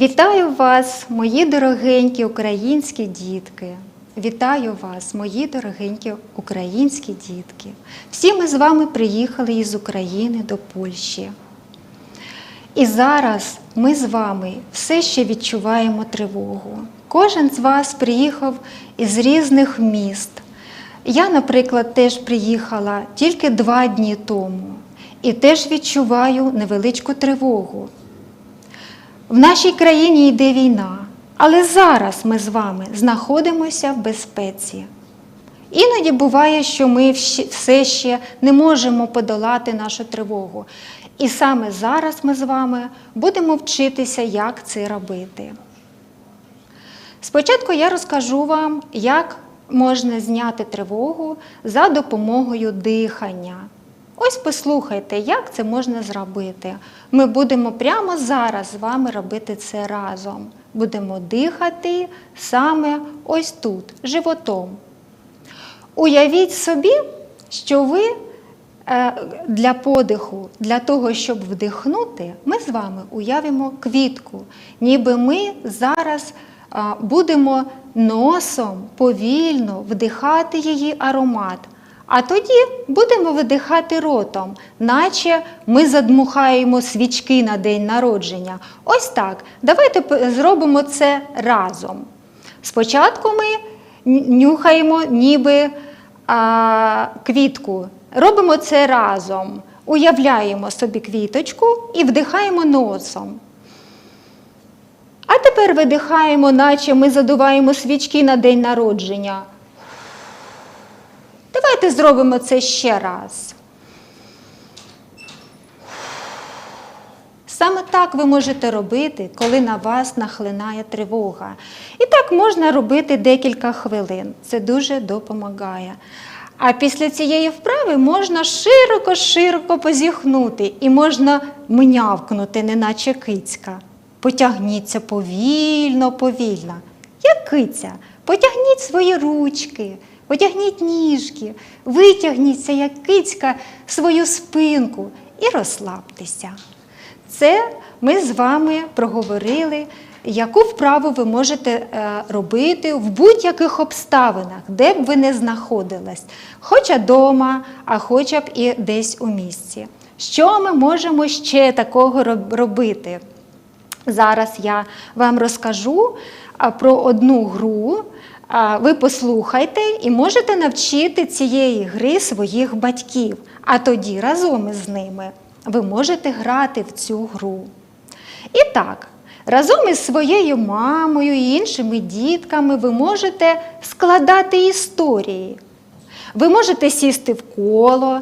Вітаю вас, мої дорогенькі українські дітки. Вітаю вас, мої дорогенькі українські дітки. Всі ми з вами приїхали із України до Польщі. І зараз ми з вами все ще відчуваємо тривогу. Кожен з вас приїхав із різних міст. Я, наприклад, теж приїхала тільки два дні тому і теж відчуваю невеличку тривогу. В нашій країні йде війна, але зараз ми з вами знаходимося в безпеці. Іноді буває, що ми все ще не можемо подолати нашу тривогу. І саме зараз ми з вами будемо вчитися, як це робити. Спочатку я розкажу вам, як можна зняти тривогу за допомогою дихання. Ось послухайте, як це можна зробити. Ми будемо прямо зараз з вами робити це разом. Будемо дихати саме ось тут, животом. Уявіть собі, що ви е, для подиху, для того, щоб вдихнути, ми з вами уявимо квітку, ніби ми зараз будемо носом повільно вдихати її аромат. А тоді будемо видихати ротом, наче ми задмухаємо свічки на день народження. Ось так. Давайте зробимо це разом. Спочатку ми нюхаємо ніби а, квітку. Робимо це разом. Уявляємо собі квіточку і вдихаємо носом. А тепер видихаємо, наче ми задуваємо свічки на день народження. Давайте зробимо це ще раз. Саме так ви можете робити, коли на вас нахлинає тривога. І так можна робити декілька хвилин. Це дуже допомагає. А після цієї вправи можна широко-широко позіхнути і можна мнявкнути, неначе кицька. Потягніться повільно, повільно. Як киця, потягніть свої ручки, потягніть ніжки, витягніться, як кицька, свою спинку і розслабтеся. Це ми з вами проговорили, яку вправу ви можете е, робити в будь-яких обставинах, де б ви не знаходились, хоча вдома, а хоча б і десь у місці. Що ми можемо ще такого робити? Зараз я вам розкажу про одну гру. Ви послухайте і можете навчити цієї гри своїх батьків, а тоді разом із ними ви можете грати в цю гру. І так, разом із своєю мамою і іншими дітками ви можете складати історії. Ви можете сісти в коло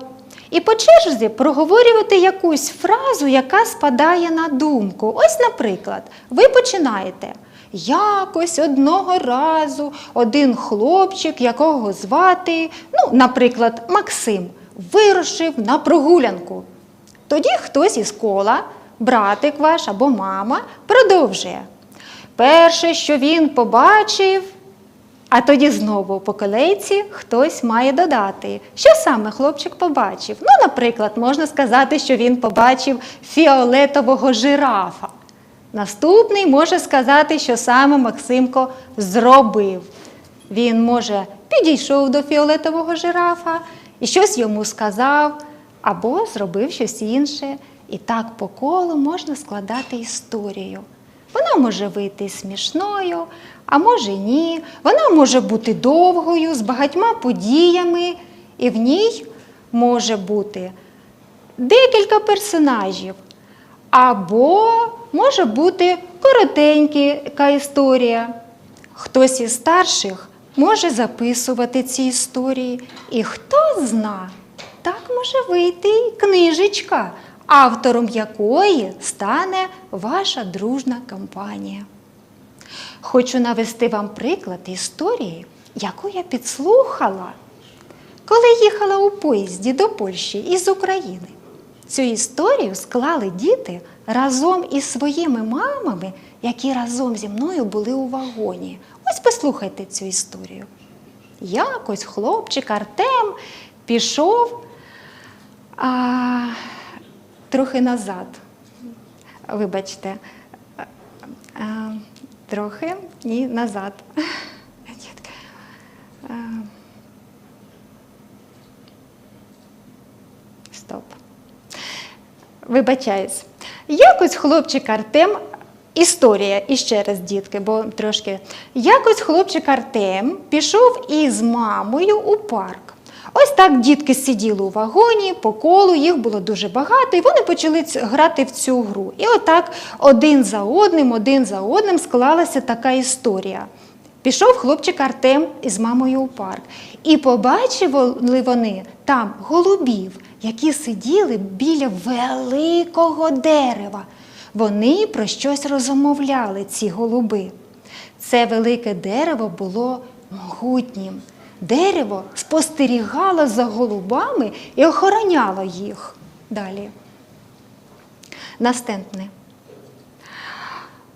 і по черзі проговорювати якусь фразу, яка спадає на думку. Ось, наприклад, ви починаєте. Якось одного разу один хлопчик, якого звати, ну, наприклад, Максим, вирушив на прогулянку. Тоді хтось із кола, братик ваш або мама, продовжує. Перше, що він побачив, а тоді знову по колейці хтось має додати, що саме хлопчик побачив. Ну, наприклад, можна сказати, що він побачив фіолетового жирафа. Наступний може сказати, що саме Максимко зробив. Він може підійшов до фіолетового жирафа і щось йому сказав, або зробив щось інше. І так по колу можна складати історію. Вона може вийти смішною, а може ні. Вона може бути довгою, з багатьма подіями, і в ній може бути декілька персонажів. Або може бути коротенька історія. Хтось із старших може записувати ці історії. І хто зна, так може вийти і книжечка, автором якої стане ваша дружна компанія. Хочу навести вам приклад історії, яку я підслухала, коли їхала у поїзді до Польщі із України. Цю історію склали діти разом із своїми мамами, які разом зі мною були у вагоні. Ось послухайте цю історію. Якось хлопчик Артем пішов а, трохи назад. Вибачте, Е, трохи і назад. Е, Стоп. Вибачаюсь. Якось хлопчик Артем, історія іще раз, дітки, бо трошки. Якось хлопчик Артем пішов із мамою у парк. Ось так дітки сиділи у вагоні по колу, їх було дуже багато, і вони почали грати в цю гру. І отак один за одним, один за одним склалася така історія. Пішов хлопчик Артем із мамою у парк. І побачили вони там голубів, які сиділи біля великого дерева. Вони про щось розмовляли, ці голуби. Це велике дерево було могутнім. Дерево спостерігало за голубами і охороняло їх. Далі. Наступне.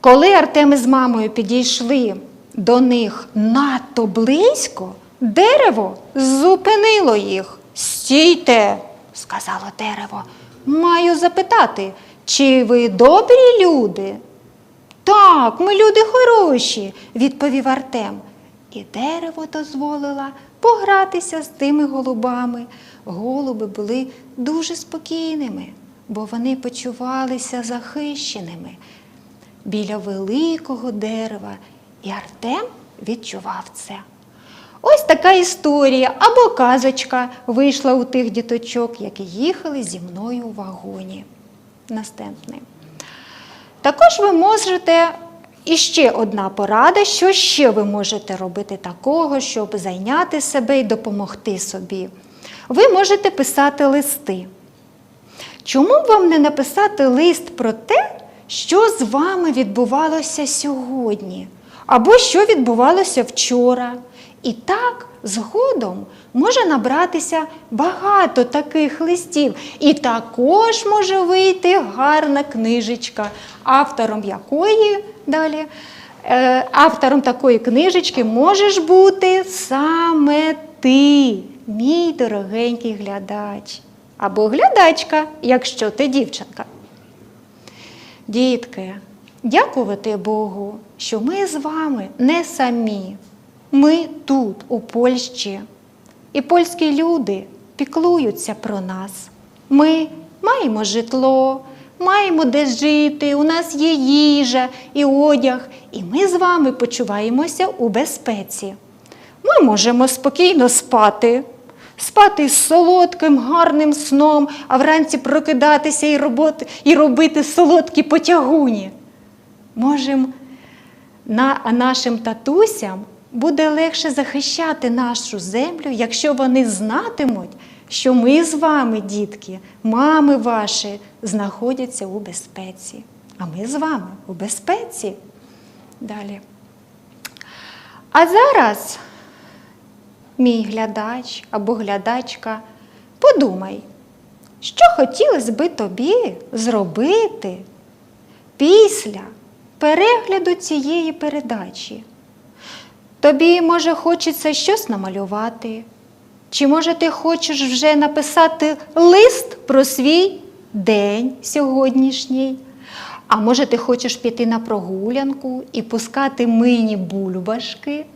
Коли Артем із мамою підійшли до них надто близько, дерево зупинило їх. Стійте, сказало дерево. Маю запитати, чи ви добрі люди? Так, ми люди хороші, відповів Артем. І дерево дозволило погратися з тими голубами. Голуби були дуже спокійними, бо вони почувалися захищеними біля великого дерева, і Артем відчував це. Ось така історія або казочка вийшла у тих діточок, які їхали зі мною у вагоні. Наступне. Також ви можете і ще одна порада, що ще ви можете робити такого, щоб зайняти себе і допомогти собі. Ви можете писати листи. Чому б вам не написати лист про те, що з вами відбувалося сьогодні, або що відбувалося вчора? І так згодом може набратися багато таких листів. І також може вийти гарна книжечка, автором якої далі. е, Автором такої книжечки можеш бути саме ти, мій дорогенький глядач. Або глядачка, якщо ти дівчинка. Дітки, дякувати Богу, що ми з вами не самі. Ми тут, у Польщі. І польські люди піклуються про нас. Ми маємо житло, маємо де жити, у нас є їжа і одяг, і ми з вами почуваємося у безпеці. Ми можемо спокійно спати, спати з солодким, гарним сном, а вранці прокидатися і, роботи, і робити солодкі потягуні. Можемо на, нашим татусям буде легше захищати нашу землю, якщо вони знатимуть, що ми з вами, дітки, мами ваші, знаходяться у безпеці. А ми з вами у безпеці. Далі. А зараз, мій глядач або глядачка, подумай, що хотілося би тобі зробити після перегляду цієї передачі. Тобі, може, хочеться щось намалювати, чи може ти хочеш вже написати лист про свій день сьогоднішній. А може, ти хочеш піти на прогулянку і пускати мині бульбашки?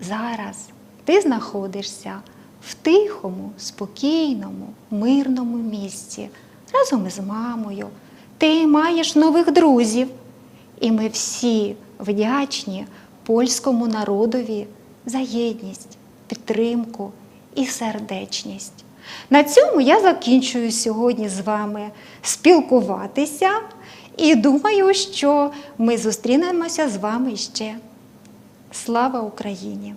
Зараз ти знаходишся в тихому, спокійному, мирному місці разом із мамою. Ти маєш нових друзів. І ми всі вдячні польському народові за єдність, підтримку і сердечність. На цьому я закінчую сьогодні з вами спілкуватися і думаю, що ми зустрінемося з вами ще. Слава Україні!